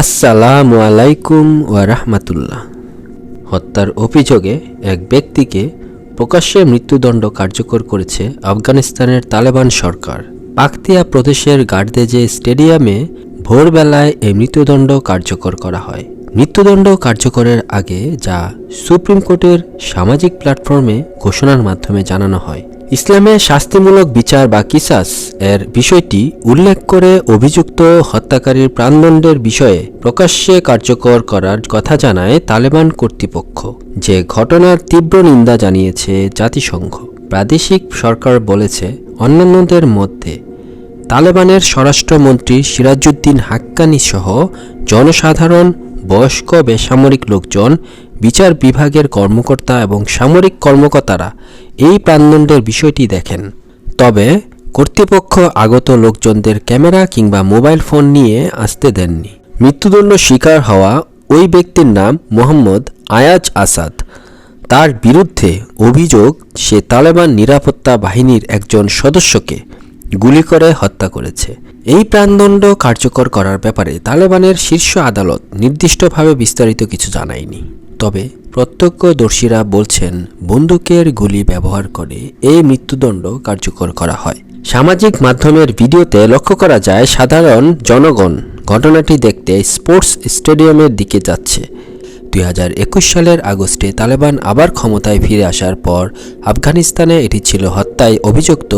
আসসালামু আলাইকুম রাহমাতুল্লাহ। হত্যার অভিযোগে এক ব্যক্তিকে প্রকাশ্যে মৃত্যুদণ্ড কার্যকর করেছে আফগানিস্তানের তালেবান সরকার। পাকতিয়া প্রদেশের গার্দেজে স্টেডিয়ামে ভোরবেলায় এই মৃত্যুদণ্ড কার্যকর করা হয়। মৃত্যুদণ্ড কার্যকরের আগে যা সুপ্রিম কোর্টের সামাজিক প্ল্যাটফর্মে ঘোষণার মাধ্যমে জানানো হয়। ইসলামে শাস্তিমূলক বিচার বা কিসাস এর বিষয়টি উল্লেখ করে অভিযুক্ত হত্যাকারীর প্রাণদণ্ডের বিষয়ে প্রকাশ্যে কার্যকর করার কথা জানায় তালেবান কর্তৃপক্ষ। যে ঘটনার তীব্র নিন্দা জানিয়েছে জাতিসংঘ। প্রাদেশিক সরকার বলেছে, অন্যান্যদের মধ্যে তালেবানের স্বরাষ্ট্রমন্ত্রী সিরাজউদ্দিন হাক্কানি সহ জনসাধারণ বয়স্ক বেসামরিক লোকজন, বিচার বিভাগের কর্মকর্তা এবং সামরিক কর্মকর্তারা এই প্রাণদণ্ডের বিষয়টি দেখেন। তবে, কর্তৃপক্ষ আগত লোকজনদের ক্যামেরা কিংবা মোবাইল ফোন নিয়ে আসতে দেননি। মৃত্যুদণ্ড শিকার হওয়া ওই ব্যক্তির নাম মোহাম্মদ আয়াজ আসাদ। তার বিরুদ্ধে অভিযোগ, সে তালেবান নিরাপত্তা বাহিনীর একজন সদস্যকে গুলি করে হত্যা করেছে। এই প্রাণদণ্ড কার্যকর করার ব্যাপারে তালেবানের শীর্ষ আদালত নির্দিষ্টভাবে বিস্তারিত কিছু জানায়নি। তবে প্রত্যক্ষদর্শীরা বলছেন, বন্দুকের গুলি ব্যবহার করে এই মৃত্যুদণ্ড কার্যকর করা হয়। সামাজিক মাধ্যমের ভিডিওতে লক্ষ্য করা যায়, সাধারণ জনগণ ঘটনাটি দেখতে স্পোর্টস স্টেডিয়ামের দিকে যাচ্ছে। দুই হাজার একুশ সালের আগস্টে তালেবান আবার ক্ষমতায় ফিরে আসার পর আফগানিস্তানে এটি ছিল হত্যায় অভিযুক্ত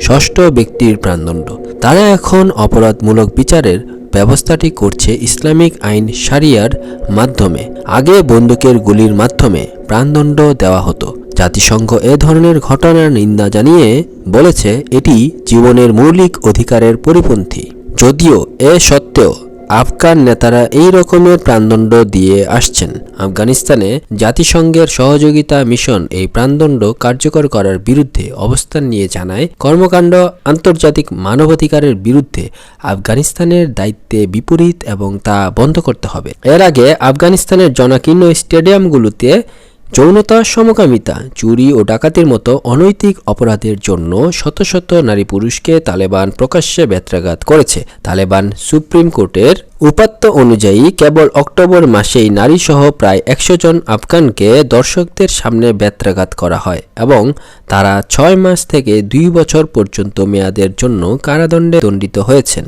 ষষ্ঠ ব্যক্তির প্রাণদণ্ড। তারা এখন অপরাধমূলক বিচারের ব্যবস্থাটি করছে ইসলামিক আইন সারিয়ার মাধ্যমে। আগে বন্দুকের গুলির মাধ্যমে প্রাণদণ্ড দেওয়া হতো। জাতিসংঘ এ ধরনের ঘটনার নিন্দা জানিয়ে বলেছে, এটি জীবনের মৌলিক অধিকারের পরিপন্থী। যদিও এ সত্ত্বেও আফগান নেতারা এই রকমের প্রাণদণ্ড দিয়ে আসছেন। আফগানিস্তানে জাতিসংঘের সহযোগিতা মিশন এই প্রাণদণ্ড কার্যকর করার বিরুদ্ধে অবস্থান নিয়ে জানায়। কর্মকাণ্ড আন্তর্জাতিক মানবাধিকারের বিরুদ্ধে আফগানিস্তানের দায়িত্বে বিপরীত এবং তা বন্ধ করতে হবে। এর আগে আফগানিস্তানের জনাকীর্ণ স্টেডিয়ামগুলোতে যৌনতা, সমকামিতা, চুরি ও ডাকাতির মতো অনৈতিক অপরাধের জন্য শত শত নারী পুরুষকে তালেবান প্রকাশ্যে বেত্রাঘাত করেছে। তালেবান সুপ্রিম কোর্টের উপাত্ত অনুযায়ী কেবল অক্টোবর মাসেই নারীসহ প্রায় একশো জন আফগানকে দর্শকদের সামনে বেত্রাঘাত করা হয় এবং তারা ছয় মাস থেকে দুই বছর পর্যন্ত মেয়াদের জন্য কারাদণ্ডে দণ্ডিত হয়েছেন।